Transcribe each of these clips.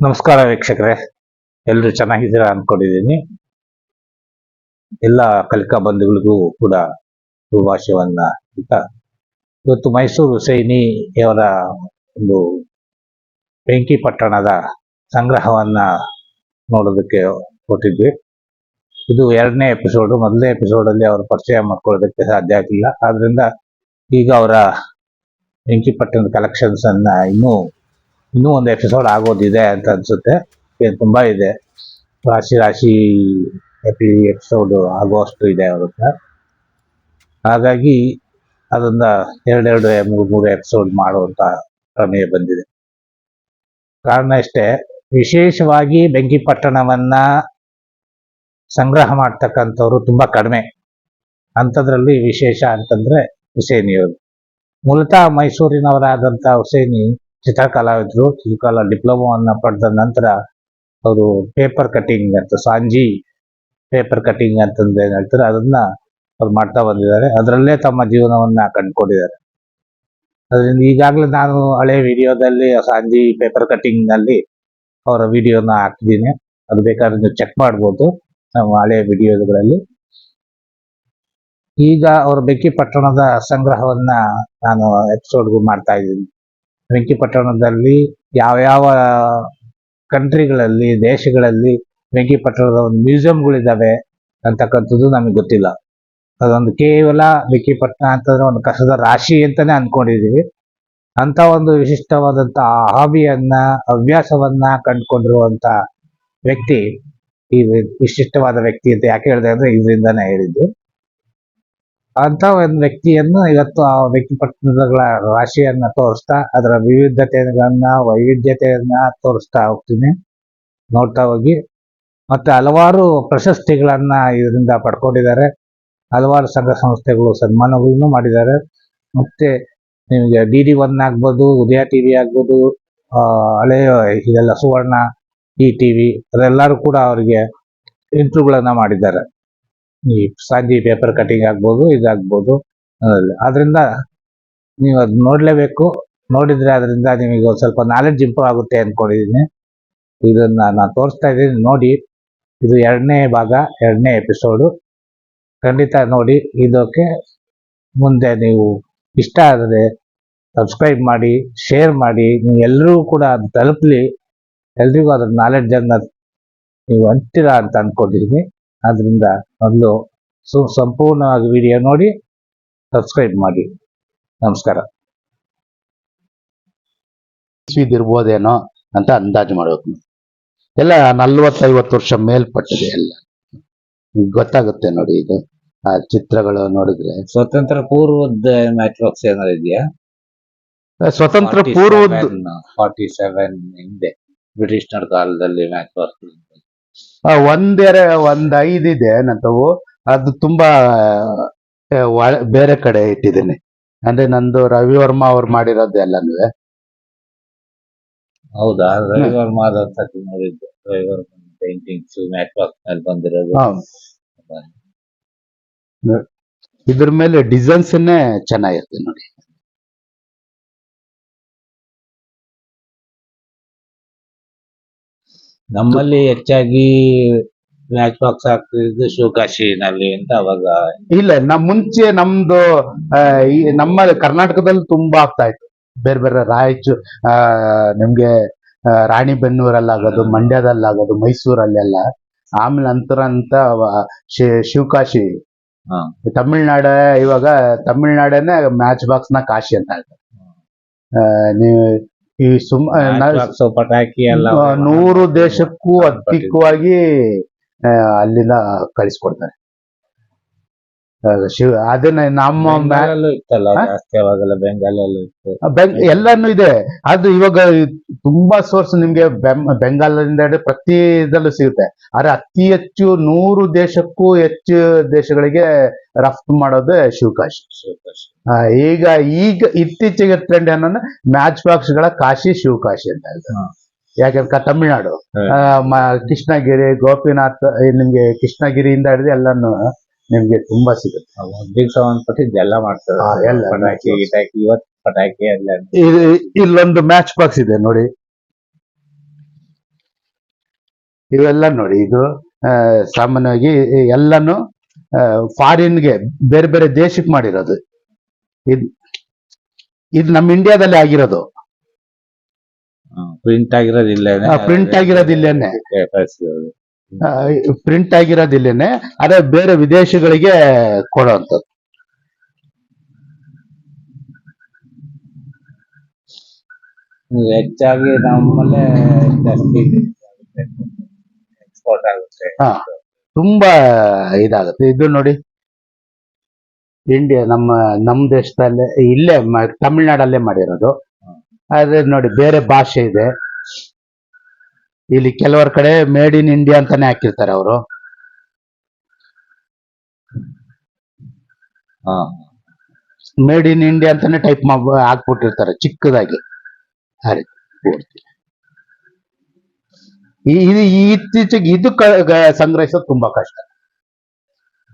ನಮಸ್ಕಾರ ವೀಕ್ಷಕರೇ. ಎಲ್ಲರೂ ಚೆನ್ನಾಗಿದ್ದೀರಾ ಅಂದ್ಕೊಂಡಿದ್ದೀನಿ ಎಲ್ಲ ಕಲಿಕಾ ಬಂಧುಗಳಿಗೂ ಕೂಡ ಶುಭಾಶಯವನ್ನ ಇವತ್ತು ಮೈಸೂರು ಸೈನಿಯವರ ಒಂದು ಬೆಂಕಿ ಪಟ್ಟಣದ ಸಂಗ್ರಹವನ್ನ ನೋಡೋದಕ್ಕೆ ಕೊಟ್ಟಿದ್ವಿ ಇದು ಎರಡನೇ ಎಪಿಸೋಡು. ಮೊದಲನೇ ಎಪಿಸೋಡಲ್ಲಿ ಅವರ ಪರಿಚಯ ಮಾಡ್ಕೊಳ್ಳೋದಕ್ಕೆ ಸಾಧ್ಯ ಆಗಿಲ್ಲ ಆದ್ರಿಂದ ಈಗ ಅವರ ಬೆಂಕಿ ಪಟ್ಟಣದ ಕಲೆಕ್ಷನ್ಸ್ ಅನ್ನ ಇನ್ನೂ ಇನ್ನೂ ಒಂದು ಎಪಿಸೋಡ್ ಆಗೋದಿದೆ ಅಂತ ಅನ್ಸುತ್ತೆ. ಏನು ತುಂಬ ಇದೆ. ರಾಶಿ ರಾಶಿ ಎಪಿ ಎಪಿಸೋಡ್ ಆಗುವಷ್ಟು ಇದೆ ಅವ್ರ ಹತ್ರ. ಹಾಗಾಗಿ ಅದನ್ನ ಎರಡೆರಡು, ಮೂರು ಮೂರು ಎಪಿಸೋಡ್ ಮಾಡುವಂತ ಪ್ರಮೇಯ ಬಂದಿದೆ. ಕಾರಣ ಅಷ್ಟೇ ವಿಶೇಷವಾಗಿ ಬೆಂಕಿಪಟ್ಟಣವನ್ನ ಸಂಗ್ರಹ ಮಾಡ್ತಕ್ಕಂಥವ್ರು ತುಂಬಾ ಕಡಿಮೆ. ಅಂಥದ್ರಲ್ಲಿ ವಿಶೇಷ ಅಂತಂದ್ರೆ ಹುಸೇನಿಯವರು. ಮೂಲತಃ ಮೈಸೂರಿನವರಾದಂಥ ಹುಸೇನಿ ಚಿತ್ರಕಲಾವಿದರು, ಚಿತ್ರಕಲಾ ಡಿಪ್ಲೊಮಾವನ್ನ ಪಡೆದ ನಂತರ ಅವರು ಪೇಪರ್ ಕಟಿಂಗ್ ಅಂತ, ಸಾಂಜಿ ಪೇಪರ್ ಕಟಿಂಗ್ ಅಂತಂದು ಏನ್ ಹೇಳ್ತಾರೆ, ಅದನ್ನ ಅವ್ರು ಮಾಡ್ತಾ ಬಂದಿದ್ದಾರೆ. ಅದರಲ್ಲೇ ತಮ್ಮ ಜೀವನವನ್ನ ಕಂಡುಕೊಂಡಿದ್ದಾರೆ. ಅದರಿಂದ ಈಗಾಗಲೇ ನಾನು ಹಳೆ ವಿಡಿಯೋದಲ್ಲಿ, ಸಾಂಜಿ ಪೇಪರ್ ಕಟಿಂಗ್ನಲ್ಲಿ ಅವರ ವಿಡಿಯೋನ ಹಾಕಿದ್ದೀನಿ ಅದು ಬೇಕಾದ್ರೆ ನೀವು ಚೆಕ್ ಮಾಡ್ಬೋದು, ನಮ್ಮ ಹಳೆ ವಿಡಿಯೋಗಳಲ್ಲಿ. ಈಗ ಅವರ ಬೆಕ್ಕಿ ಪಟ್ಟಣದ ಸಂಗ್ರಹವನ್ನ ನಾನು ಎಪಿಸೋಡ್ಗೂ ಮಾಡ್ತಾ ಇದ್ದೀನಿ. ಬೆಂಕಿಪಟ್ಟಣದಲ್ಲಿ ಯಾವ್ಯಾವ ಕಂಟ್ರಿಗಳಲ್ಲಿ, ದೇಶಗಳಲ್ಲಿ ಬೆಂಕಿಪಟ್ಟಣದ ಒಂದು ಮ್ಯೂಸಿಯಂಗಳಿದ್ದಾವೆ ಅಂತಕ್ಕಂಥದ್ದು ನಮಗೆ ಗೊತ್ತಿಲ್ಲ. ಅದೊಂದು ಕೇವಲ ಬೆಂಕಿಪಟ್ಟಣ ಅಂತಂದ್ರೆ ಒಂದು ಕಸದ ರಾಶಿ ಅಂತಾನೆ ಅನ್ಕೊಂಡಿದೀವಿ. ಅಂತ ಒಂದು ವಿಶಿಷ್ಟವಾದಂತ ಹಾಬಿಯನ್ನ, ಹವ್ಯಾಸವನ್ನ ಕಂಡುಕೊಂಡಿರುವಂತ ವ್ಯಕ್ತಿ, ಈ ವಿಶಿಷ್ಟವಾದ ವ್ಯಕ್ತಿ ಅಂತ ಯಾಕೆ ಹೇಳಿದೆ ಅಂದ್ರೆ ಇದರಿಂದಾನೇ ಹೇಳಿದ್ದು. ಅಂತ ಒಂದು ವ್ಯಕ್ತಿಯನ್ನು ಇವತ್ತು ಆ ವ್ಯಕ್ತಿಪಟ್ಟಣಗಳ ರಾಶಿಯನ್ನ ತೋರಿಸ್ತಾ ಅದರ ವಿವಿಧತೆಗಳನ್ನ ವೈವಿಧ್ಯತೆಯನ್ನ ತೋರಿಸ್ತಾ ಹೋಗ್ತೀನಿ. ನೋಡ್ತಾ ಹೋಗಿ. ಮತ್ತೆ ಹಲವಾರು ಪ್ರಶಸ್ತಿಗಳನ್ನ ಇದರಿಂದ ಪಡ್ಕೊಂಡಿದ್ದಾರೆ. ಹಲವಾರು ಸಂಘ ಸಂಸ್ಥೆಗಳು ಸನ್ಮಾನಗಳನ್ನು ಮಾಡಿದ್ದಾರೆ. ಮತ್ತೆ ನಿಮಗೆ ಡಿ ಡಿ ಒನ್ ಆಗ್ಬೋದು ಉದಯ ಟಿವಿ ಆಗ್ಬೋದು ಆ, ಹಳೆಯ ಇದೆಲ್ಲ ಸುವರ್ಣ ಈ ಟಿವಿ ಅದೆಲ್ಲರೂ ಕೂಡ ಅವರಿಗೆ ಇಂಟರ್ವ್ಯೂಗಳನ್ನ ಮಾಡಿದ್ದಾರೆ. ಈ ಸಾಂಜಿ ಪೇಪರ್ ಕಟಿಂಗ್ ಆಗ್ಬೋದು, ಇದಾಗ್ಬೋದು ಆದ್ರಿಂದ ನೀವು ಅದು ನೋಡ್ಲೇಬೇಕು. ನೋಡಿದ್ರೆ ಅದರಿಂದ ನಿಮಗೆ ಒಂದು ಸ್ವಲ್ಪ ನಾಲೆಡ್ಜ್ ಇಂಪ್ರೂವ್ ಆಗುತ್ತೆ ಅಂದ್ಕೊಂಡಿದ್ದೀನಿ ಇದನ್ನ ನಾನು ತೋರಿಸ್ತಾ ಇದ್ದೀನಿ. ನೋಡಿ, ಇದು ಎರಡನೇ ಭಾಗ, ಎರಡನೇ ಎಪಿಸೋಡು ಖಂಡಿತ ನೋಡಿ, ಇದಕ್ಕೆ ಮುಂದೆ ನೀವು ಇಷ್ಟ ಆದರೆ ಸಬ್ಸ್ಕ್ರೈಬ್ ಮಾಡಿ ಶೇರ್ ಮಾಡಿ, ನೀವು ಎಲ್ಲರೂ ಕೂಡ ಅದು ತಲುಪಲಿ. ಎಲ್ರಿಗೂ ಅದ್ರ ನಾಲೆಡ್ಜನ್ನು ನೀವು ಹಂಚ್ತೀರಾ ಅಂತ ಅನ್ಕೊಂಡಿದ್ದೀನಿ ಆದ್ರಿಂದ ಮೊದಲು ಸು ಸಂಪೂರ್ಣವಾಗಿ ವಿಡಿಯೋ ನೋಡಿ ಸಬ್ಸ್ಕ್ರೈಬ್ ಮಾಡಿ. ನಮಸ್ಕಾರ. ಇರ್ಬೋದೇನೋ ಅಂತ ಅಂದಾಜು ಮಾಡಬೇಕು. ಎಲ್ಲ ನಲ್ವತ್ತೈವತ್ತು ವರ್ಷ ಮೇಲ್ಪಟ್ಟಿದೆ ಎಲ್ಲ. ಗೊತ್ತಾಗುತ್ತೆ ನೋಡಿ ಇದು. ಆ ಚಿತ್ರಗಳು ನೋಡಿದ್ರೆ. ಸ್ವತಂತ್ರ ಪೂರ್ವದ ಮ್ಯಾಟ್ರಾಕ್ಸ್ ಏನಾದ್ರು ಇದೆಯಾ? ಸ್ವತಂತ್ರ ಪೂರ್ವದ ಫಾರ್ಟಿ ಸೆವೆನ್ ಹಿಂದೆ ಬ್ರಿಟಿಷ್ನರ್ ಕಾಲದಲ್ಲಿ ಆ, ಒಂದೆರೆ ಒಂದ್ ಐದಿದೆ ನಂತವು. ಅದು ತುಂಬಾ ಬೇರೆ ಕಡೆ ಇಟ್ಟಿದ್ದೀನಿ. ಅಂದ್ರೆ ನಂದು ರವಿ ವರ್ಮಾ ಅವ್ರು ಮಾಡಿರೋದು ಎಲ್ಲನೂ ಹೌದಾ? ರವಿವರ್ಮ ಸತಿ ನೋಡಿದ್ದು. ರವಿವರ್ಮ ಪೇಂಟಿಂಗ್ಸ್ ಮ್ಯಾಚ್ ಬಾಕ್ಸ್ನಲ್ಲಿ ಬಂದಿರೋದು. ಇದ್ರ ಮೇಲೆ ಡಿಸೈನ್ಸ್ ಚೆನ್ನಾಗಿರುತ್ತೆ ನೋಡಿ. ನಮ್ಮಲ್ಲಿ ಹೆಚ್ಚಾಗಿ ಮ್ಯಾಚ್ ಬಾಕ್ಸ್ ಹಾಕ್ತಿದ್ದು ಶಿವಕಾಶಿನಲ್ಲಿ ಅಂತ ಅವಾಗ ಇಲ್ಲ ನಮ್ ಮುಂಚೆ ನಮ್ದು ಆ, ಈ ನಮ್ಮ ಕರ್ನಾಟಕದಲ್ಲಿ ತುಂಬಾ ಆಗ್ತಾ ಇತ್ತು. ಬೇರೆ ಬೇರೆ ರಾಯಚೂರು ಆ ನಿಮ್ಗೆ ಆ, ರಾಣಿಬೆನ್ನೂರಲ್ಲಾಗೋದು ಮಂಡ್ಯದಲ್ಲಾಗೋದು ಮೈಸೂರಲ್ಲೆಲ್ಲ. ಆಮೇಲೆ ನಂತರ ಅಂತ ಶಿ- ಶಿವಕಾಶಿ ಹಾ. ತಮಿಳ್ನಾಡ ಇವಾಗ ತಮಿಳ್ನಾಡೇನೆ ಮ್ಯಾಚ್ ಬಾಕ್ಸ್ನ ಕಾಶಿ ಅಂತ ಹೇಳ್ತಾರೆ. ಆ, ನೀವು ಈ ಸುಮ್ ಪಟಾಕಿ ಎಲ್ಲ ನೂರು ದೇಶಕ್ಕೂ ಅಧಿಕವಾಗಿ ಅಲ್ಲಿನ ಅಲ್ಲಿಂದ ಕಳಿಸ್ಕೊಡ್ತಾರೆ. ಶಿವ ಅದನ್ನ ನಮ್ಮ ಬೆಂಗಾಲಲ್ಲೂ ಇತ್ತಲ್ಲ ಹಾ? ಜಾಸ್ತಿ ಅವಾಗೆಲ್ಲ ಬೆಂಗಾಲಲ್ಲೂ ಇತ್ತು. ಬೆಂಗ್ ಎಲ್ಲಾನು ಇದೆ. ಅದು ಇವಾಗ ತುಂಬಾ ಸೋರ್ಸ್ ನಿಮ್ಗೆ ಬೆಂಗಾಲದಿಂದ ಹಿಡಿದು ಪ್ರತಿ ಇದರಲ್ಲೂ ಸಿಗುತ್ತೆ. ಆದ್ರೆ ಅತಿ ಹೆಚ್ಚು ನೂರು ದೇಶಕ್ಕೂ ಹೆಚ್ಚು ದೇಶಗಳಿಗೆ ರಫ್ತು ಮಾಡೋದು ಶಿವಕಾಶಿ. ಈಗ ಈಗ ಇತ್ತೀಚೆಗೆ ಟ್ರೆಂಡ್ ಏನಂದ್ರೆ ಮ್ಯಾಚ್ ಬಾಕ್ಸ್ಗಳ ಕಾಶಿ ಶಿವಕಾಶಿ ಅಂತ. ಯಾಕಂದ್ರೆ ತಮಿಳ್ನಾಡು. ಕೃಷ್ಣಗಿರಿ ಗೋಪಿನಾಥ್ ನಿಮ್ಗೆ ಕೃಷ್ಣಗಿರಿಯಿಂದ ಹಿಡಿದು ಎಲ್ಲಾನು ನಿಮ್ಗೆ ತುಂಬಾ ಸಿಗುತ್ತೆ. ಸಂಬಂಧಪಟ್ಟಿದ್ದೆಲ್ಲ ಮಾಡ್ತಾರೆ. ಎಲ್ಲ ಎಲ್ಲ ಪಟಾಕಿ ಗಿಟಾಕಿ ಇವತ್ ಪಟಾಕಿ ಎಲ್ಲ ಇಲ್ಲೊಂದು ಮ್ಯಾಚ್ ಬಾಕ್ಸ್ ಇದೆ ನೋಡಿ. ಇವೆಲ್ಲ ನೋಡಿ ಇದು ಸಾಮಾನ್ಯವಾಗಿ ಎಲ್ಲಾನು ಫಾರಿನ್ಗೆ ಬೇರೆ ಬೇರೆ ದೇಶಕ್ಕೆ ಮಾಡಿರೋದು. ಇದು ಇದು ನಮ್ಮ ಇಂಡಿಯಾದಲ್ಲಿ ಆಗಿರೋದು. ಪ್ರಿಂಟ್ ಆಗಿರೋದಿಲ್ಲ ಪ್ರಿಂಟ್ ಆಗಿರೋದಿಲ್ಲೇನೆ. ಪ್ರಿಂಟ್ ಆಗಿರೋದು ಇಲ್ಲೇನೆ ಅದೇ ಬೇರೆ ವಿದೇಶಗಳಿಗೆ ಕೊಡೋಂಥದ್ದು ಹೆಚ್ಚಾಗಿ ನಮ್ಮಲ್ಲೇ ಜಾಸ್ತಿ ಎಕ್ಸ್ಪೋರ್ಟ್ ಆಗುತ್ತೆ. ಹಾ. ತುಂಬಾ ಇದಾಗುತ್ತೆ. ಇದು ನೋಡಿ ಇಂಡಿಯಾ ನಮ್ಮ ನಮ್ಮ ದೇಶದಲ್ಲೇ ಇಲ್ಲೇ ತಮಿಳ್ನಾಡಲ್ಲೇ ಮಾಡಿರೋದು. ಅದೇ ನೋಡಿ ಬೇರೆ ಭಾಷೆ ಇದೆ. ಇಲ್ಲಿ ಕೆಲವರ ಕಡೆ ಮೇಡ್ ಇನ್ ಇಂಡಿಯಾ ಅಂತಾನೆ ಹಾಕಿರ್ತಾರೆ ಅವರು. ಮೇಡ್ ಇನ್ ಇಂಡಿಯಾ ಅಂತಾನೆ ಟೈಪ್ ಹಾಕ್ಬಿಟ್ಟಿರ್ತಾರೆ ಚಿಕ್ಕದಾಗಿ. ಆ ರೀತಿ ಇದು ಇತ್ತೀಚೆಗೆ ಇದು ಸಂಗ್ರಹಿಸೋದು ತುಂಬಾ ಕಷ್ಟ.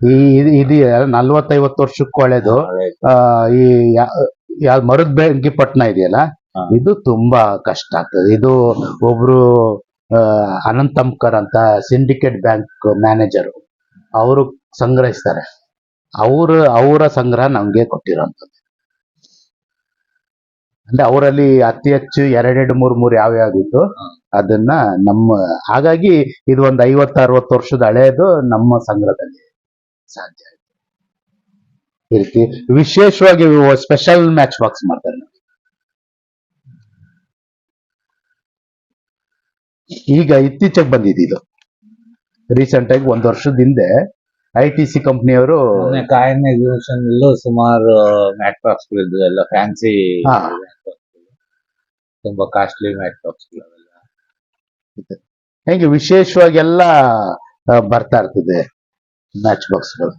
ಈ ಇದು ನಲ್ವತ್ತೈವತ್ತು ವರ್ಷಕ್ಕೆ ಒಳ್ಳೇದು ಆ, ಈ ಯಾವ ಮರದ ಬೆಂಕಿ ಪಟ್ಟಣ ಇದೆಯಲ್ಲ ಇದು ತುಂಬಾ ಕಷ್ಟ ಆಗ್ತದೆ. ಇದು ಒಬ್ರು ಆ, ಅನಂತ್ ಅಂತ ಸಿಂಡಿಕೇಟ್ ಬ್ಯಾಂಕ್ ಮ್ಯಾನೇಜರ್ ಅವರು ಸಂಗ್ರಹಿಸ್ತಾರೆ ಅವರು ಅವರ ಸಂಗ್ರಹ ನಮ್ಗೆ ಕೊಟ್ಟಿರೋಂಥದ್ದು ಅಂದ್ರೆ ಅವರಲ್ಲಿ ಅತಿ ಹೆಚ್ಚು ಎರಡೆರಡು ಮೂರ್ ಮೂರ್ ಯಾವ ಯಾವ್ದಿತ್ತು ಹಾ. ಅದನ್ನ ನಮ್ಮ ಹಾಗಾಗಿ ಇದು ಒಂದು ಐವತ್ತು ಅರವತ್ತು ವರ್ಷದ ಹಳೆಯದು ನಮ್ಮ ಸಂಗ್ರಹದಲ್ಲಿ ಸಾಧ್ಯ ಆಯ್ತು. ಈ ರೀತಿ ವಿಶೇಷವಾಗಿ ಸ್ಪೆಷಲ್ ಮ್ಯಾಚ್ ಬಾಕ್ಸ್ ಮಾಡ್ತಾರೆ ಈಗ ಇತ್ತೀಚೆಗೆ ಬಂದಿದೆ ಇದು ರೀಸೆಂಟ್ ಆಗಿ ಒಂದ್ ವರ್ಷದ ಹಿಂದೆ ಐ ಟಿ ಸಿ ಕಂಪ್ನಿಯವರು ಮೊನ್ನೆ ಕಾಯಿನ್ ಎಕ್ಸಿಬಿಷನ್ ಅಲ್ಲೂ ಸುಮಾರು ಮ್ಯಾಟ್ ಬಾಕ್ಸ್ ಎಲ್ಲ ಫ್ಯಾನ್ಸಿ ಹಾ. ತುಂಬಾ ಕಾಸ್ಟ್ಲಿ ಮ್ಯಾಟ್ ಬಾಕ್ಸ್ ಹೇಗೆ ವಿಶೇಷವಾಗಿ ಎಲ್ಲ ಆ, ಬರ್ತಾ ಇರ್ತದೆ ಮ್ಯಾಚ್ ಬಾಕ್ಸ್ಗಳು.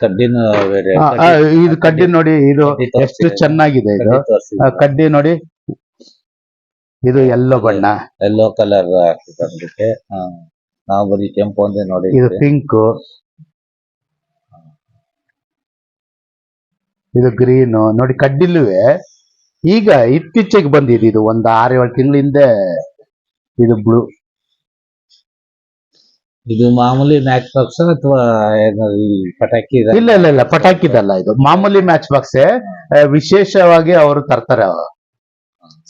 ಕಡ್ಡಿನ ಬೇರೆ ಆ, ಆ, ಇದು. ಕಡ್ಡಿ ನೋಡಿ ಇದು ಕಡ್ಡಿ ಎಷ್ಟು. ಚೆನ್ನಾಗಿದೆ ಇದು. ಆ, ಕಡ್ಡಿ ನೋಡಿ. ಇದು ಎಲ್ಲೋ ಬಣ್ಣ. ಎಲ್ಲೋ ಕಲರ್ ಹಾಕಿದ್ದಕ್ಕೆ ನಾವು ಬರೀ ಕೆಂಪು ಒಂದೇ ಇದು ನೋಡಿದ್ವಿ ಪಿಂಕ್ ಇದು ಗ್ರೀನ್ ನೋಡಿ ಕಡ್ಡಿಲ್ವೆ. ಈಗ ಇತ್ತೀಚೆಗೆ ಬಂದಿದೆ ಇದು ಒಂದು ಆರು ಏಳು ತಿಂಗಳ ಹಿಂದೆ ಇದು ಬ್ಲೂ ಇದು ಮಾಮೂಲಿ ಮ್ಯಾಚ್ ಬಾಕ್ಸ್ ಅಥವಾ ಪಟಾಕಿ ಇಲ್ಲ ಇಲ್ಲ ಇಲ್ಲ ಇಲ್ಲ ಪಟಾಕಿದಲ್ಲ ಇದು. ಮಾಮೂಲಿ ಮ್ಯಾಚ್ ಬಾಕ್ಸ್ ವಿಶೇಷವಾಗಿ ಅವರು ತರ್ತಾರೆ ಸಂಗ್ರಹಕಾರಿಗೆ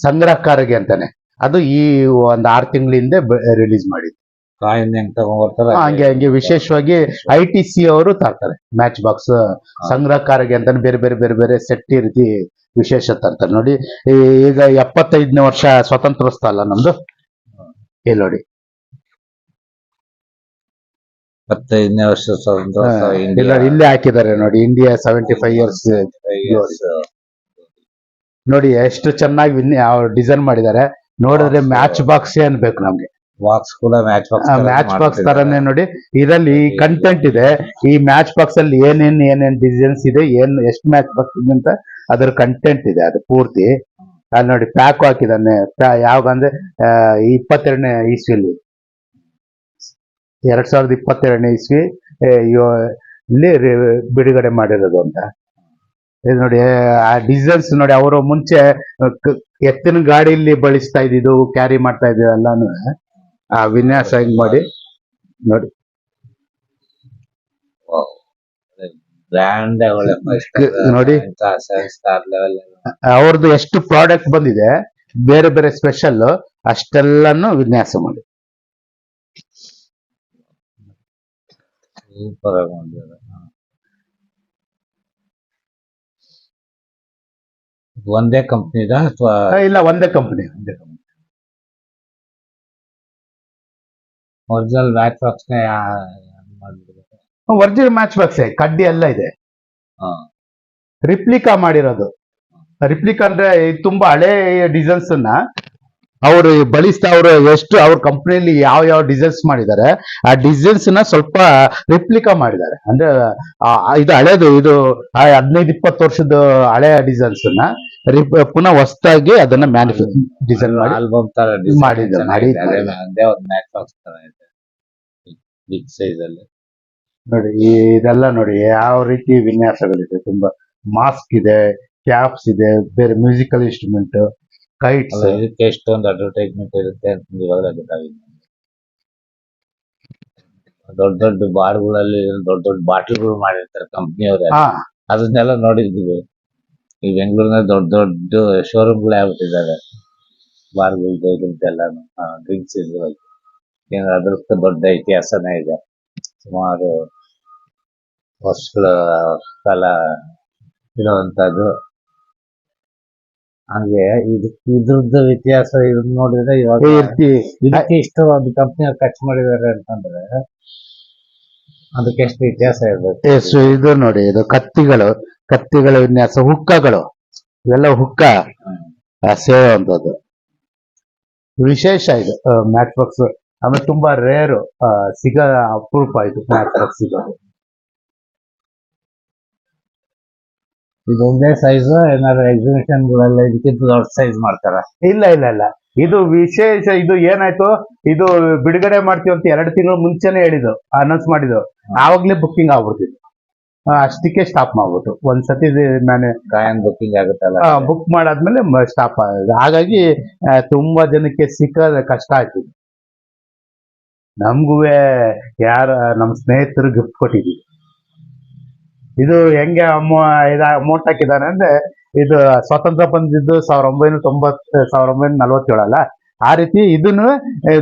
ಸಂಗ್ರಹಕಾರರಿಗೆ ಅಂತಾನೆ. ಅದು ಈ ಒಂದ್ ಆರು ತಿಂಗಳ ಹಿಂದೆ ರಿಲೀಸ್ ಮಾಡಿದ್ರು ಕಾಯಿನ್ ಹೆಂಗ್ ತಗೊಂಡ್ಬರ್ತಾರೆ ಹಂಗೆ ಹಂಗೆ. ವಿಶೇಷವಾಗಿ ಐ ಟಿ ಸಿ ಅವರು ತರ್ತಾರೆ. ಮ್ಯಾಚ್ ಬಾಕ್ಸ್ ಸಂಗ್ರಹಕಾರರಿಗೆ ಅಂತಾನೆ ಬೇರೆ ಬೇರೆ ಬೇರೆ ಬೇರೆ ಸೆಟ್ ಈ ರೀತಿ ವಿಶೇಷ ತರ್ತಾರೆ. ನೋಡಿ ಈಗ ಎಪ್ಪತ್ತೈದನೇ ವರ್ಷ ಸ್ವತಂತ್ರೋತ್ಸವ ಅಲ್ಲ ನಮ್ದು? ಇಲ್ಲಿ ನೋಡಿ. ಇಪ್ಪತ್ತೈದನೇ ವರ್ಷ ಸ್ವಾತಂತ್ರ್ಯ ಇಲ್ಲ ಇಲ್ಲೇ ಹಾಕಿದ್ದಾರೆ ನೋಡಿ ಇಂಡಿಯಾ ಸೆವೆಂಟಿ ಫೈವ್ ಇಯರ್ಸ್. ನೋಡಿ ಎಷ್ಟು ಚೆನ್ನಾಗಿ ಡಿಸೈನ್ ಮಾಡಿದ್ದಾರೆ. ನೋಡಿದ್ರೆ ಮ್ಯಾಚ್ ಬಾಕ್ಸ್ ಅನ್ಬೇಕು ನಮ್ಗೆ. ಬಾಕ್ಸ್ ಕೂಡ ಮ್ಯಾಚ್ ಬಾಕ್ಸ್ ಮ್ಯಾಚ್ ಬಾಕ್ಸ್ ತರನೇ ನೋಡಿ ಇದರಲ್ಲಿ ಕಂಟೆಂಟ್ ಇದೆ. ಈ ಮ್ಯಾಚ್ ಬಾಕ್ಸ್ ಅಲ್ಲಿ ಏನೇನ್ ಏನೇನ್ ಡಿಸೈನ್ಸ್ ಇದೆ ಏನ್ ಎಷ್ಟು ಮ್ಯಾಚ್ ಬಾಕ್ಸ್ ಇದೆ ಅಂತ ಅದ್ರ ಕಂಟೆಂಟ್ ಇದೆ ಅದು ಪೂರ್ತಿ. ಅಲ್ಲಿ ನೋಡಿ ಪ್ಯಾಕ್ ಹಾಕಿದಾನೆ ಯಾವಾಗ ಅಂದ್ರೆ ಇಪ್ಪತ್ತೆರಡನೇ ಇಸ್ವಿಲಿ ಎರಡ್ ಸಾವಿರದ ಇಪ್ಪತ್ತೆರಡನೇ ಇಸ್ವಿ ಇಲ್ಲಿ ಬಿಡುಗಡೆ ಮಾಡಿರೋದು ಅಂತ. ಇದು ನೋಡಿ ಆ ಡಿಸೈನ್ಸ್ ನೋಡಿ ಅವರು ಮುಂಚೆ ಎತ್ತಿನ ಗಾಡಿಯಲ್ಲಿ ಬಳಸ್ತಾ ಇದ್ದಿದ್ದು ಕ್ಯಾರಿ ಮಾಡ್ತಾ ಇದ್ದು ಎಲ್ಲಾನು ಆ ವಿನ್ಯಾಸ ಹೆಂಗ್ ಮಾಡಿ ನೋಡಿ. ನೋಡಿ. ಅವ್ರದ್ದು ಎಷ್ಟು ಪ್ರಾಡಕ್ಟ್ ಬಂದಿದೆ ಬೇರೆ ಬೇರೆ ಸ್ಪೆಷಲ್ ಅಷ್ಟೆಲ್ಲಾನು ವಿನ್ಯಾಸ ಮಾಡಿ. ಸೂಪರ್ ಆಗಿ ಮಾಡಿದ್ದಾರೆ ಒಂದೇ ಕಂಪ್ನಿದ ಅಥವಾ? ಇಲ್ಲ ಒಂದೇ ಕಂಪನಿ ಒಂದೇ company original match box original match box ಕಡ್ಡಿ ಎಲ್ಲ ಇದೆ. ಹಾ. ರಿಪ್ಲಿಕಾ ಮಾಡಿರೋದು. ರಿಪ್ಲಿಕಾ ಅಂದ್ರೆ ತುಂಬಾ ಹಳೆ ಡಿಸೈನ್ಸ್ ಅನ್ನ ಅವರು ಬಳಸ್ತಾ ಅವರು ಎಷ್ಟು ಅವ್ರ ಕಂಪ್ನಿಯಲ್ಲಿ ಯಾವ ಯಾವ ಡಿಸೈನ್ಸ್ ಮಾಡಿದ್ದಾರೆ ಆ ಡಿಸೈನ್ಸ್ನ ಸ್ವಲ್ಪ ರಿಪ್ಲಿಕಾ ಮಾಡಿದ್ದಾರೆ. ಅಂದ್ರೆ ಇದು ಹಳೇದು ಇದು ಹದಿನೈದು ಇಪ್ಪತ್ತು ವರ್ಷದ ಹಳೆ ಡಿಸೈನ್ಸ್ನ ಪುನಃ ಹೊಸದಾಗಿ ಅದನ್ನ ಮ್ಯಾನುಫ್ಯಾಕ್ಚರ್ ಡಿಸೈನ್ ಮಾಡಿ ಆಲ್ಬಮ್ ತರ ಮಾಡಿದ್ದಾರೆ ಬಿಗ್ ಸೈಜ್ ಅಲ್ಲಿ. ನೋಡಿ ಈ ಇದೆಲ್ಲ ನೋಡಿ ಯಾವ ರೀತಿ ವಿನ್ಯಾಸಗಳಿದೆ. ತುಂಬಾ ಮಾಸ್ಕ್ ಇದೆ ಕ್ಯಾಪ್ಸ್ ಇದೆ ಬೇರೆ ಮ್ಯೂಸಿಕಲ್ ಇನ್ಸ್ಟ್ರೂಮೆಂಟ್ ಅಲ್ಲ ಇದಕ್ಕೆ ಎಷ್ಟೊಂದು ಅಡ್ವರ್ಟೈಸ್ಮೆಂಟ್ ಇರುತ್ತೆ ಅಂತ ಇವಾಗಲೇ ಗೊತ್ತಾಗಿದೆ. ದೊಡ್ಡ ದೊಡ್ಡ ಬಾರ್ಗಳಲ್ಲಿ ದೊಡ್ಡ ದೊಡ್ಡ ಬಾಟ್ಲ್ಗಳು ಮಾಡಿರ್ತಾರೆ ಕಂಪ್ನಿಯವರೇ. ಅದನ್ನೆಲ್ಲ ನೋಡಿದ್ವಿ. ಈ ಬೆಂಗಳೂರಿನಲ್ಲಿ ದೊಡ್ಡ ದೊಡ್ಡ ಶೋರೂಮ್ಗಳು ಆಗ್ಬಿಟ್ಟಿದ್ದಾರೆ ಬಾರ್ಗಳದ್ದು ಇದ್ರದ್ದೆಲ್ಲ ಡ್ರಿಂಕ್ಸ್ ಇದ್ರ ಏನು ಅದ್ರದ್ದು ದೊಡ್ಡ ಇತಿಹಾಸನೇ ಇದೆ. ಸುಮಾರು ವರ್ಷಗಳ ಕಾಲ ಇರುವಂತದ್ದು ಹಾಗೆ ಇದು ಇದ್ರದ್ದು ಇತಿಹಾಸ ಇದನ್ನ ನೋಡಿದ್ರೆ ಇವಾಗ ರೀತಿ ಇದಕ್ಕೆ ಇಷ್ಟು ಒಂದು ಕಂಪ್ನಿ ಖರ್ಚು ಮಾಡಿದ್ದಾರೆ ಅಂತಂದ್ರೆ ಅದಕ್ಕೆ ಎಷ್ಟು ವ್ಯತ್ಯಾಸ ಇರ್ಬೇಕು. ಎಷ್ಟು ಇದು ನೋಡಿ ಇದು ಕತ್ತಿಗಳು ಕತ್ತಿಗಳ ವಿನ್ಯಾಸ ಹುಕ್ಕಗಳು ಇವೆಲ್ಲ ಹುಕ್ಕ. ಸೇವಂತದ್ದು ಸೇರುವಂತದ್ದು ವಿಶೇಷ ಇದು ಮ್ಯಾಚ್ ಬಾಕ್ಸ್ ಆಮೇಲೆ ತುಂಬಾ ರೇರು ಸಿಗ ಅಪರೂಪ ಇದು ಮ್ಯಾಚ್ ಬಾಕ್ಸ್ ಸಿಗೋದು ಇದು ಒಂದೇ ಸೈಜ್ ಏನಾದ್ರು ಎಕ್ಸಿಬಿಷನ್ ಗಳೆಲ್ಲ ಇದಕ್ಕಿಂತ ದೊಡ್ಡ ಸೈಜ್ ಮಾಡ್ತಾರ? ಇಲ್ಲ ಇಲ್ಲ ಇಲ್ಲ. ಇದು ವಿಶೇಷ ಇದು ಏನಾಯ್ತು? ಇದು ಬಿಡುಗಡೆ ಮಾಡ್ತೀವಿ ಅಂತ ಎರಡು ತಿಂಗಳು ಮುಂಚೆನೆ ಹೇಳಿದ್ದು ಅನೌನ್ಸ್ ಮಾಡಿದ್ದು. ಆವಾಗ್ಲೇ ಬುಕ್ಕಿಂಗ್ ಆಗ್ಬಿಡ್ತಿತ್ತು. ಅಷ್ಟಕ್ಕೆ ಸ್ಟಾಪ್ ಮಾಡ್ಬಿಟ್ಟು. ಒಂದ್ಸತಿ ನಾನು ಕಾಯನ್ ಬುಕ್ಕಿಂಗ್ ಆಗುತ್ತಲ್ಲ? ಬುಕ್ ಮಾಡಾದ್ಮೇಲೆ ಸ್ಟಾಪ್ ಆಗಿದೆ. ಹಾಗಾಗಿ ತುಂಬಾ ಜನಕ್ಕೆ ಸಿಕ್ಕ ಕಷ್ಟ ಆಯ್ತು ನಮ್ಗೂ ಯಾರ ನಮ್ಮ ಸ್ನೇಹಿತರು ಗಿಫ್ಟ್ ಕೊಟ್ಟಿದ್ವಿ ಇದು ಹೆಂಗೆ ಅಮ್ಮ ಇದ ಅಮೌಂಟ್ ಹಾಕಿದಾನೆ ಅಂದ್ರೆ ಇದು ಸ್ವಾತಂತ್ರ್ಯ ಬಂದಿದ್ದು ಸಾವಿರದ ಒಂಬೈನೂರ ತೊಂಬತ್ ಸಾವಿರದ ಒಂಬೈನೂರ ನಲ್ವತ್ತೇಳಲ್ಲ. ಆ ರೀತಿ ಇದನ್ನು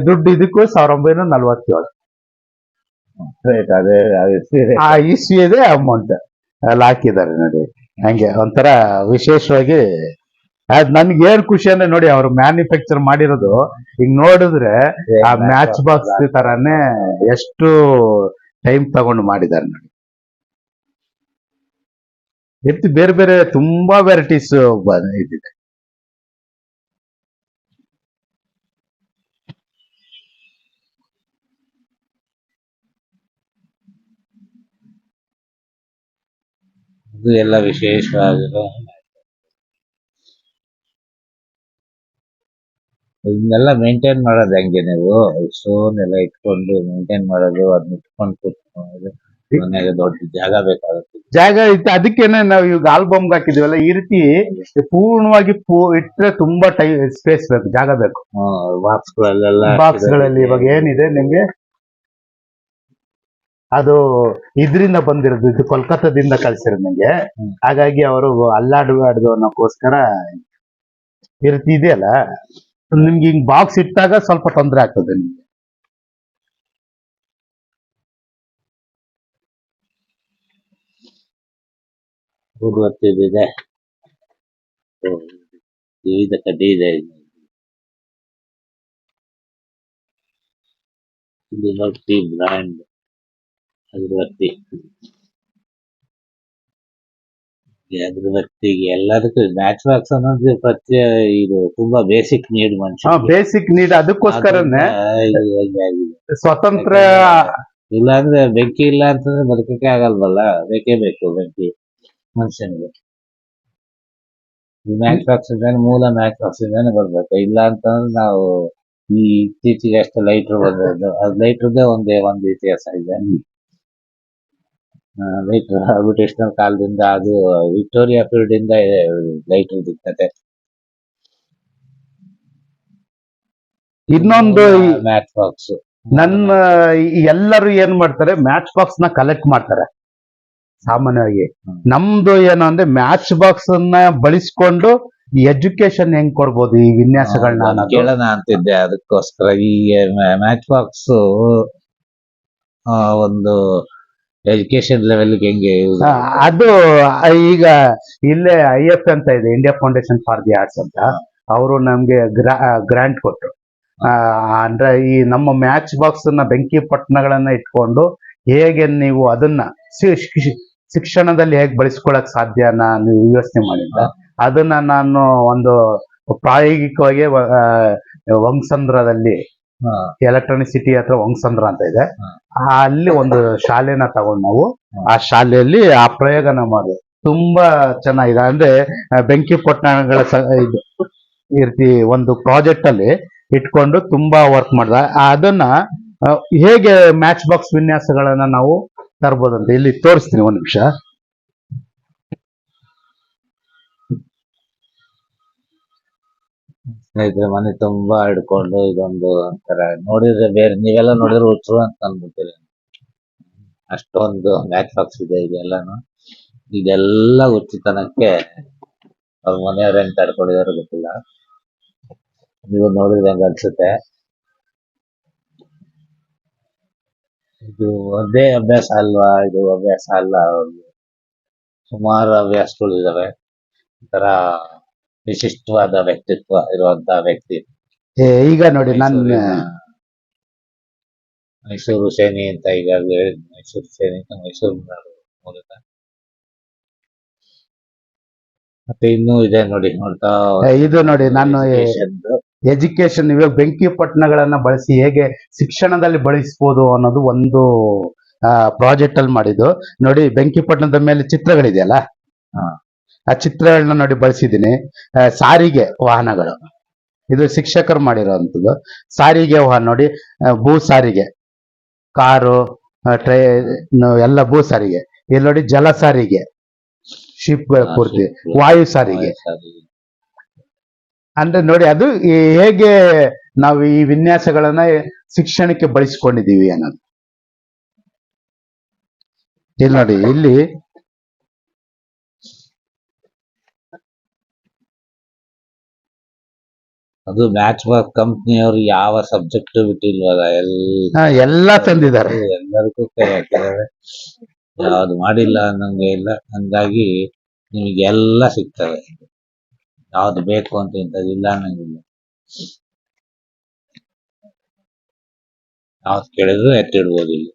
ದುಡ್ಡು ಇದಕ್ಕೂ ಸಾವಿರದ ಒಂಬೈನೂರ ನಲ್ವತ್ತೇಳು ಆ ಇಸ್ವಿಯದೇ ಅಮೌಂಟ್ ಅಲ್ಲಿ ಹಾಕಿದ್ದಾರೆ ನೋಡಿ. ಹಂಗೆ ಒಂಥರ ವಿಶೇಷವಾಗಿ ಅದ್ ನನ್ಗೆ ಏನ್ ಖುಷಿ ಅಂದ್ರೆ ನೋಡಿ ಅವ್ರು ಮ್ಯಾನುಫ್ಯಾಕ್ಚರ್ ಮಾಡಿರೋದು. ಈಗ ನೋಡಿದ್ರೆ ಆ ಮ್ಯಾಚ್ ಬಾಕ್ಸ್ ತರಾನೇ ಎಷ್ಟು ಟೈಮ್ ತಗೊಂಡು ಮಾಡಿದ್ದಾರೆ ನೋಡಿ. ಎತ್ತಿ ಬೇರೆ ಬೇರೆ ತುಂಬಾ ವೆರೈಟೀಸ್ ಇದಿದೆ ಇದು ಎಲ್ಲ ವಿಶೇಷವಾಗಿರೋ ಇದನ್ನೆಲ್ಲ ಮೇಂಟೈನ್ ಮಾಡೋದು ಹೆಂಗೆ ನೀವು? ಸೋನೆಲ್ಲ ಇಟ್ಕೊಂಡು ಮೇಂಟೈನ್ ಮಾಡೋದು ಅದನ್ನ ಇಟ್ಕೊಂಡು ಕೂತ್ಕೊಳ್ಳೋದು. ಮನೆಗೆ ದೊಡ್ಡ ಜಾಗ ಬೇಕಾಗುತ್ತೆ. ಜಾಗ ಇತ್ತು. ಅದಕ್ಕೇನೆ ನಾವು ಇವಾಗ ಆಲ್ಬಮ್ ಹಾಕಿದೀವಲ್ಲ ಈ ರೀತಿ ಪೂರ್ಣವಾಗಿ ಪೂ ಇಟ್ರೆ ತುಂಬಾ ಟೈ ಸ್ಪೇಸ್ ಬೇಕು ಜಾಗ ಬೇಕು. ಬಾಕ್ಸ್ ಗಳಲ್ಲೆಲ್ಲ ಬಾಕ್ಸ್ಗಳಲ್ಲಿ ಇವಾಗ ಏನಿದೆ ನಿಮ್ಗೆ? ಅದು ಇದ್ರಿಂದ ಬಂದಿರೋದು ಇದು ಕೋಲ್ಕತ್ತಾದಿಂದ ಕಳ್ಸಿರೋದು ನಂಗೆ ಹಾಗಾಗಿ ಅವರು ಅಲ್ಲಾಡುಗಾಡ್ದು ಅನ್ನೋಕ್ಕೋಸ್ಕರ ಈ ರೀತಿ ಇದೆಯಲ್ಲ? ನಿಮ್ಗೆ ಹಿಂಗ್ ಬಾಕ್ಸ್ ಇಟ್ಟಾಗ ಸ್ವಲ್ಪ ತೊಂದರೆ ಆಗ್ತದೆ ನಿಮ್ಗೆ. ಇದೆ ವಿವಿಧ ಕಡ್ಡಿ ಇದೆ. ಇಲ್ಲಿ ನೋಡಿ ಬ್ರ್ಯಾಂಡ್ ಅಗರಬತ್ತಿ. ಅಗರಬತ್ತಿಗೆ ಎಲ್ಲದಕ್ಕೂ ಮ್ಯಾಚ್ ಬಾಕ್ಸ್ ಅನ್ನೋದು ಪ್ರತಿ ಇದು ತುಂಬಾ ಬೇಸಿಕ್ ನೀಡ್ ಮನುಷ್ಯ ಬೇಸಿಕ್ ನೀಡ್ ಅದಕ್ಕೋಸ್ಕರನೇ ಸ್ವತಂತ್ರ ಇಲ್ಲಾಂದ್ರೆ ಬೆಂಕಿ ಇಲ್ಲ ಅಂತಂದ್ರೆ ಬದುಕಕ್ಕೆ ಆಗಲ್ವಲ್ಲ? ಬೇಕೇ ಬೇಕು ಬೆಂಕಿ. ಮನುಷ್ಯನಿಗೆ. ಮ್ಯಾಚ್ ಬಾಕ್ಸ್ ಇಂದಾನೆ ಮೂಲ ಮ್ಯಾಚ್ ಬಾಕ್ಸ್ ಇಂದಾನೆ ಬರ್ಬೇಕು. ಇಲ್ಲ ಅಂತಂದ್ರೆ ನಾವು ಈ ಇತ್ತೀಚೆಗೆ ಅಷ್ಟು ಲೈಟ್ರ್ ಬಂದದ್ದು ಅದು ಲೈಟ್ರದ್ದೇ ಒಂದೇ ಒಂದು ಇತಿಹಾಸ ಇದೆ. ಲೈಟ್ರ್ ಬ್ರಿಟಿಷ್ನರ್ ಕಾಲದಿಂದ ಅದು ವಿಕ್ಟೋರಿಯಾ ಪೀರಿಯಡ್ ಇಂದ ಲೈಟ್ರ್ ದಿಕ್ಕತೆ ಇನ್ನೊಂದು ಈ- ಮ್ಯಾಚ್ ಬಾಕ್ಸ್ ನನ್ನ ಈ ಎಲ್ಲರೂ ಏನ್ ಮಾಡ್ತಾರೆ ಮ್ಯಾಚ್ ಬಾಕ್ಸ್ನ ಕಲೆಕ್ಟ್ ಮಾಡ್ತಾರೆ. ಸಾಮಾನ್ಯವಾಗಿ. ನಮ್ದು ಏನು ಅಂದ್ರೆ ಮ್ಯಾಚ್ ಬಾಕ್ಸ್ ಅನ್ನ ಬಳಸ್ಕೊಂಡು ಎಜುಕೇಶನ್ ಹೆಂಗ್ ಕೊಡ್ಬೋದು ಈ ವಿನ್ಯಾಸಗಳನ್ನ ನಾನ್ ಕೇಳೋಣ ಅಂತಿದ್ದೆ ಅದಕ್ಕೋಸ್ಕರ. ಈ ಮ್ಯಾಚ್ ಬಾಕ್ಸ್ ಒಂದು ಎಜುಕೇಶನ್ ಲೆವೆಲ್ ಹೆಂಗೆ ಅದು ಈಗ ಇಲ್ಲೇ ಐ ಎಫ್ ಅಂತ ಇದೆ India foundation for the arts ಅಂತ. ಅವರು ನಮ್ಗೆ ಗ್ರಾಂಟ್ ಕೊಟ್ಟರು ಅಂದ್ರೆ ಈ ನಮ್ಮ ಮ್ಯಾಚ್ ಬಾಕ್ಸ್ನ ಬೆಂಕಿ ಪಟ್ಟಣಗಳನ್ನ ಇಟ್ಕೊಂಡು ಹೇಗೆ ನೀವು ಅದನ್ನ ಶಿಕ್ಷಣದಲ್ಲಿ ಹೇಗೆ ಬಳಸ್ಕೊಳಕ್ ಸಾಧ್ಯ ನೀವು ಯೋಚನೆ ಮಾಡಿದ್ದ. ಅದನ್ನ ನಾನು ಒಂದು ಪ್ರಾಯೋಗಿಕವಾಗಿ ವ- ಆ, ವಂಗಸಂದ್ರದಲ್ಲಿ ಹಾ, ಎಲೆಕ್ಟ್ರಾನಿಕ್ ಸಿಟಿ ಹತ್ರ ವಂಗಸಂದ್ರ ಅಂತ ಇದೆ. ಅಲ್ಲಿ ಒಂದು ಶಾಲೆನ ತಗೊಂಡ್ ನಾವು ಆ ಶಾಲೆಯಲ್ಲಿ ಆ ಪ್ರಯೋಗನ ಮಾಡಿದೆ. ತುಂಬಾ ಚೆನ್ನಾಗಿದೆ. ಅಂದ್ರೆ ಬೆಂಕಿ ಪೊಟ್ಟಣಗಳ ಇದು ಈ ರೀತಿ ಒಂದು ಪ್ರಾಜೆಕ್ಟ್ ಅಲ್ಲಿ ಇಟ್ಕೊಂಡು ತುಂಬಾ ವರ್ಕ್ ಮಾಡಿದ. ಅದನ್ನ ಹೇಗೆ ಮ್ಯಾಚ್ ಬಾಕ್ಸ್ ವಿನ್ಯಾಸಗಳನ್ನ ನಾವು ತರ್ಬೋದಂತ ಇಲ್ಲಿ ತೋರಿಸ್ತೀನಿ ಒಂದು ನಿಮಿಷ. ಸ್ನೇಹಿತರೆ, ಮನೆ ತುಂಬಾ ಹಿಡ್ಕೊಂಡು ಇದೊಂದು ಒಂಥರ ನೋಡಿದ್ರೆ ಬೇರೆ, ನೀವೆಲ್ಲ ನೋಡಿದ್ರೆ ಹುಚ್ಚರು ಅಂತ ಅನ್ಬಿಡ್ತೀರಿ. ಅಷ್ಟೊಂದು ಮ್ಯಾಚ್ ಬಾಕ್ಸ್ ಇದೆ ಇದೆಲ್ಲಾನು. ಇದೆಲ್ಲ ಹುಚ್ಚಿತನಕ್ಕೆ ಅವ್ರ ಮನೆಯವ್ರ ಹೆಂಗ್ ತಡ್ಕೊಂಡಿದಾರೋ ಗೊತ್ತಿಲ್ಲ. ನೀವು ನೋಡಿದ್ರೆ ಹಂಗ ಅನ್ಸುತ್ತೆ. ಇದು ಒಂದೇ ಅಭ್ಯಾಸ ಅಲ್ವಾ? ಇದು ಅಭ್ಯಾಸ ಅಲ್ಲ. ಅವ್ರಿಗೆ ಸುಮಾರು ಅಭ್ಯಾಸಗಳು ಇದಾವೆ. ಒಂಥರ ವಿಶಿಷ್ಟವಾದ ವ್ಯಕ್ತಿತ್ವ ಇರುವಂತ ವ್ಯಕ್ತಿ. ಏ, ಈಗ ನೋಡಿ ನನ್ನ ಮೈಸೂರು ಸೇನೆ ಅಂತ ಈಗಾಗಲೇ ಹೇಳಿದ್ ಮೈಸೂರು ಸೇನೆ ಅಂತ ಮೈಸೂರು ಮೂಲಕ. ಮತ್ತೆ ಇನ್ನೂ ಇದೆ ನೋಡಿ ನೋಡ್ತಾ ಏ, ಇದು ನೋಡಿ ನಾನು education ದು. ಎಜುಕೇಶನ್ ಇವಾಗ ಬೆಂಕಿ ಪಟ್ಟಣಗಳನ್ನ ಬಳಸಿ ಹೇಗೆ ಶಿಕ್ಷಣದಲ್ಲಿ ಬಳಸ್ಬೋದು ಅನ್ನೋದು ಒಂದು ಪ್ರಾಜೆಕ್ಟ್ ಅಲ್ಲಿ ಮಾಡಿದ್ದು. ನೋಡಿ ಬೆಂಕಿ ಪಟ್ಟಣದ ಮೇಲೆ ಚಿತ್ರಗಳಿದೆಯಲ್ಲ. ಆ ಚಿತ್ರಗಳನ್ನ ನೋಡಿ ಬಳಸಿದ್ದೀನಿ. ಸಾರಿಗೆ ವಾಹನಗಳು. ಇದು ಶಿಕ್ಷಕರು ಮಾಡಿರೋವಂಥದ್ದು ಸಾರಿಗೆ ವಾಹನ ನೋಡಿ ಭೂ ಸಾರಿಗೆ. ಕಾರು ಟ್ರೈನ್ ಎಲ್ಲ ಭೂ ಸಾರಿಗೆ. ಇಲ್ಲಿ ನೋಡಿ ಜಲ ಸಾರಿಗೆ. ಶಿಪ್ ಪೂರ್ತಿ. ವಾಯು ಸಾರಿಗೆ. ಅಂದ್ರೆ ನೋಡಿ ಅದು ಹೇಗೆ ನಾವು ಈ ವಿನ್ಯಾಸಗಳನ್ನ ಶಿಕ್ಷಣಕ್ಕೆ ಬಳಸಿಕೊಂಡಿದ್ದೀವಿ ಅನ್ನೋದು. ಇಲ್ಲಿ ನೋಡಿ ಇಲ್ಲಿ ಅದು ಮ್ಯಾಚ್ ಬಾಕ್ ಕಂಪ್ನಿಯವರು ಯಾವ ಸಬ್ಜೆಕ್ಟ್ ಬಿಟ್ಟಿಲ್ವಲ್ಲ ಎಲ್ಲ ಎಲ್ಲ ಎಲ್ಲಾ ತಂದಿದ್ದಾರೆ. ಎಲ್ಲರಿಗೂ ಕೈ ಹಾಕಿದ್ದಾರೆ ಯಾವ್ದು ಮಾಡಿಲ್ಲ ಅನ್ನಂಗೆ ಇಲ್ಲ. ಹಂಗಾಗಿ ನಿಮಗೆ ಎಲ್ಲ ಸಿಗ್ತವೆ ಯಾವ್ದು ಬೇಕು ಅಂತ ಇಂಥದ್ದು ಇಲ್ಲ ಅನ್ನಂಗಿಲ್ಲ. ಯಾವ್ದು ಕೇಳಿದ್ರು ಎತ್ತಿಡ್ಬೋದು ಇಲ್ಲಿ.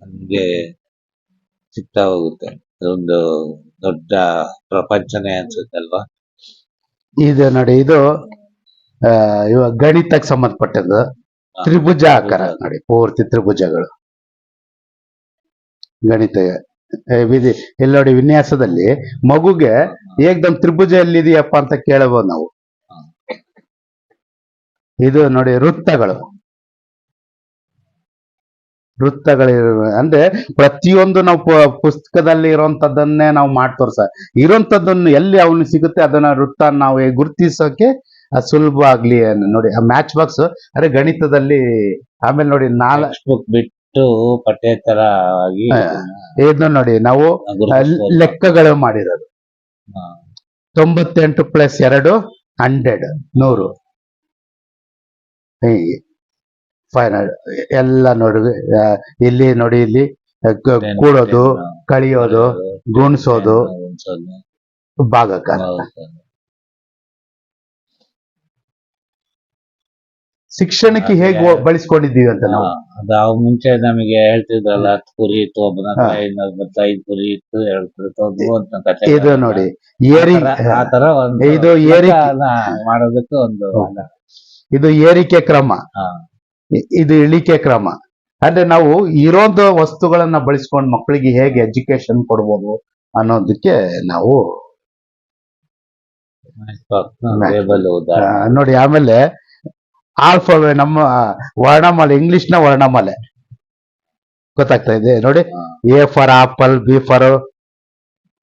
ನಮ್ಗೆ ಸಿಗ್ತಾ ಹೋಗುತ್ತೆ. ಅದೊಂದು ದೊಡ್ಡ ಪ್ರಪಂಚನೇ ಅನ್ಸುತ್ತೆ ಅಲ್ವಾ? ಇದು ನೋಡಿ ಇದು ಆ, ಇವಾಗ ಗಣಿತಕ್ಕೆ ಸಂಬಂಧಪಟ್ಟದ್ದು. ತ್ರಿಭುಜ ಆಕಾರ. ನೋಡಿ ಪೂರ್ತಿ ತ್ರಿಭುಜಗಳು. ಗಣಿತ ವಿಧಿ, ಇಲ್ಲಿ ನೋಡಿ ವಿನ್ಯಾಸದಲ್ಲಿ ಮಗುಗೆ ಏಕ್ದಮ್ ತ್ರಿಭುಜ ಎಲ್ಲಿದೆಯಪ್ಪ ಅಂತ ಕೇಳಬಹುದು ನಾವು. ಇದು ನೋಡಿ ವೃತ್ತಗಳು. ವೃತ್ತಗಳಿರುವ, ಅಂದ್ರೆ ಪ್ರತಿಯೊಂದು ನಾವು ಪುಸ್ತಕದಲ್ಲಿ ಇರುವಂತದ್ದನ್ನೇ ನಾವು ಮಾಡಿ ತೋರ್ಸ ಇರುವಂತದ್ದನ್ನು ಎಲ್ಲಿ ಅವನು ಸಿಗುತ್ತೆ ಅದನ್ನ ವೃತ್ತ ನಾವು ಗುರುತಿಸೋಕೆ ಸುಲಭ ಆಗ್ಲಿ ನೋಡಿ, ಆ ಮ್ಯಾಚ್ ಬಾಕ್ಸ್ ಅರೆ ಗಣಿತದಲ್ಲಿ, ಆಮೇಲೆ ನೋಡಿ ನಾಲ್ಕು ಟೆಕ್ಸ್ಟ್ ಪಠ್ಯೇತರ ಆಗಿ ಇದು ನೋಡಿ ನಾವು ಲೆಕ್ಕಗಳು ಮಾಡಿರೋದು. ತೊಂಬತ್ತೆಂಟು ಪ್ಲಸ್ ಎರಡು ಹಂಡ್ರೆಡ್ ನೂರು. ಫೈನಲ್ ಎಲ್ಲ ನೋಡಿ ಇಲ್ಲಿ ನೋಡಿ ಇಲ್ಲಿ ಕೂಡೋದು ಕಳಿಯೋದು ಗುಣಿಸೋದು ಭಾಗಕ್ಕ ಭಾಗಕಾರ ಶಿಕ್ಷಣಕ್ಕೆ ಹೇಗೆ. ಬಳಸ್ಕೊಂಡಿದ್ದೀವಿ ಅಂತ ನಾವು. ಅದು ಮುಂಚೆ ನಮಗೆ ಹೇಳ್ತಿದ್ರಲ್ಲ ಹತ್ತು ಕುರಿ ಇತ್ತು ಒಬ್ಬನ ಐದ್ ಕುರಿ ಇತ್ತು ಎರಡು ಕುರಿ ಇದು ನೋಡಿ ಏರಿ ಆ ತರ- ಆ ಒಂದು ಇದು ಏರಿ- ಮಾಡೋದಕ್ಕೆ ಒಂದು ಇದು ಏರಿಕೆ ಕ್ರಮ. ಇದು ಇಳಿಕೆ ಕ್ರಮ. ಅಂದ್ರೆ ನಾವು ಇರೋದ ವಸ್ತುಗಳನ್ನ ಬಳಸ್ಕೊಂಡು ಮಕ್ಕಳಿಗೆ ಹೇಗೆ ಎಜುಕೇಶನ್ ಕೊಡ್ಬೋದು ಅನ್ನೋದಕ್ಕೆ ನಾವು ನೋಡಿ ಆಮೇಲೆ ಆಲ್ಫಾಬೆ ನಮ್ಮ ವರ್ಣಮಾಲೆ ಇಂಗ್ಲಿಷ್ನ ವರ್ಣಮಾಲೆ. ಗೊತ್ತಾಗ್ತಾ ಇದೆ? ನೋಡಿ. A for apple B for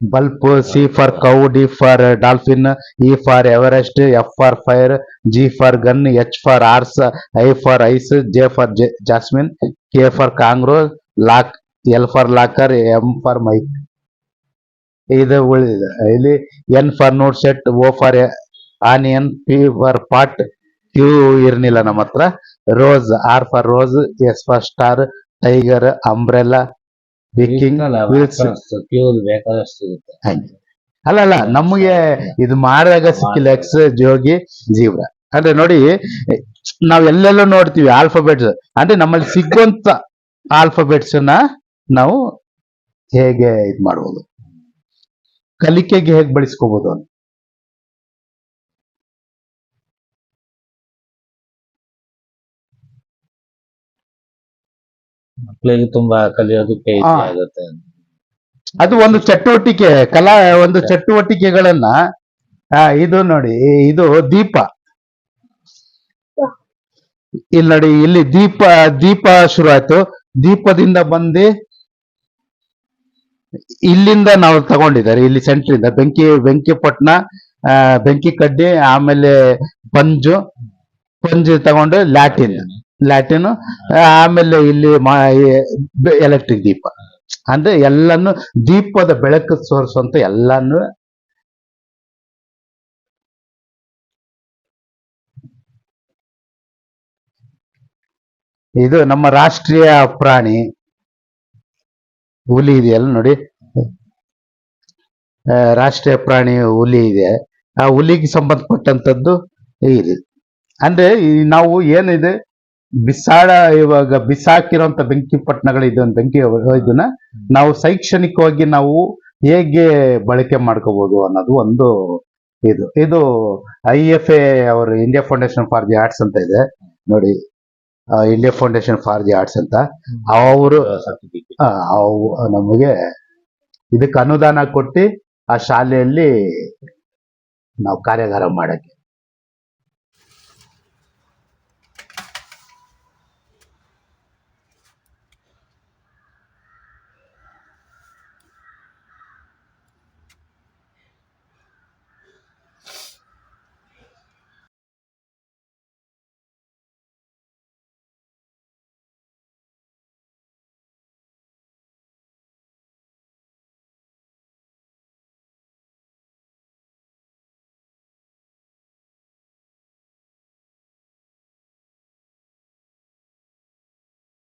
bulb C for cow D for dolphin E for Everest F for fire G for gun H for horse I for ice J for jasmine K for kangaroo lock L for locker M for mike ಇದು ಉಳಿದಿದೆ. ಇಲ್ಲಿ N for note set O for onion P for pot Q ಇರ್ನಿಲ್ಲ ನಮ್ಮ ಹತ್ರ. Rose R for rose S for star tiger umbrella ಬಿಕಿಂಗ್ ಬೇಕಾದಷ್ಟು ಸಿಗುತ್ತೆ. ಅಲ್ಲ ಅಲ್ಲ ನಮಗೆ ಇದು ಮಾಡಿದಾಗ ಸಿಕ್ಕಿಲ್ಲ ಎಕ್ಸ್ ಜೋಗಿ ಜೀವ್ರ. ಅಂದ್ರೆ ನೋಡಿ ನಾವ್ ಎಲ್ಲೆಲ್ಲೋ ನೋಡ್ತೀವಿ ಆಲ್ಫಾಬೆಟ್ಸ್ ಅಂದ್ರೆ ನಮ್ಮಲ್ಲಿ ಸಿಗುವಂತ ಆಲ್ಫಾಬೆಟ್ಸ್ನ ನಾವು ಹೇಗೆ ಇದ್ ಮಾಡ್ಬೋದು? ಕಲಿಕೆಗೆ ಹೇಗೆ ಬಳಸ್ಕೋಬಹುದು ಅಂತ. ಮಕ್ಕಳಿಗೆ ತುಂಬಾ ಕಲಿಯೋದಕ್ಕೆ. ಆಗುತ್ತೆ ಅದು ಒಂದು ಚಟುವಟಿಕೆ ಕಲಾ ಒಂದು ಚಟುವಟಿಕೆಗಳನ್ನ ಆ, ಇದು ನೋಡಿ ಇದು ದೀಪ. ಇಲ್ಲಿ ನೋಡಿ ಇಲ್ಲಿ ದೀಪ ದೀಪ ಶುರು ಆಯ್ತು. ದೀಪದಿಂದ ಬಂದು ಇಲ್ಲಿಂದ ನಾವು ತಗೊಂಡಿದ್ದಾರೆ ಇಲ್ಲಿ ಸೆಂಟ್ರಿಂದ ಬೆಂಕಿ ಬೆಂಕಿಪಟ್ಟಣ ಆ, ಬೆಂಕಿ ಕಡ್ಡಿ ಆಮೇಲೆ ಪಂಜು. ಪಂಜು ತಗೊಂಡು ಲ್ಯಾಟಿನ್. ಲ್ಯಾಟಿನ್, ಆಮೇಲೆ ಇಲ್ಲಿ ಎಲೆಕ್ಟ್ರಿಕ್ ದೀಪ. ಅಂದ್ರೆ ಎಲ್ಲಾನು ದೀಪದ ಬೆಳಕು ಸೋರಿಸುವಂತ ಎಲ್ಲಾನು ಇದು ನಮ್ಮ ರಾಷ್ಟ್ರೀಯ ಪ್ರಾಣಿ. ಹುಲಿ ಇದೆಯಲ್ಲ ನೋಡಿ. ರಾಷ್ಟ್ರೀಯ ಪ್ರಾಣಿ ಹುಲಿ ಇದೆ. ಆ ಹುಲಿಗೆ ಸಂಬಂಧಪಟ್ಟಂತದ್ದು ಇದೆ. ಅಂದ್ರೆ ನಾವು ಏನಿದೆ ಬಿಸಾಡ, ಇವಾಗ ಬಿಸಾಕಿರೋಂತ ಬೆಂಕಿ ಪಟ್ಟಣಗಳು ಇದನ್ನ ಬೆಂಕಿ ಇದನ್ನ ನಾವು ಶೈಕ್ಷಣಿಕವಾಗಿ ನಾವು ಹೇಗೆ ಬಳಕೆ ಮಾಡ್ಕೋಬಹುದು ಅನ್ನೋದು ಒಂದು ಇದು. ಇದು ಐ ಎಫ್ ಎ ಅವರು India foundation for the arts ಅಂತ ಇದೆ. ನೋಡಿ India foundation for the arts ಅಂತ. ಅವರು ನಮಗೆ ಇದಕ್ಕೆ ಅನುದಾನ ಕೊಟ್ಟು ಆ ಶಾಲೆಯಲ್ಲಿ ನಾವು ಕಾರ್ಯಾಗಾರ ಮಾಡಕ್ಕೆ.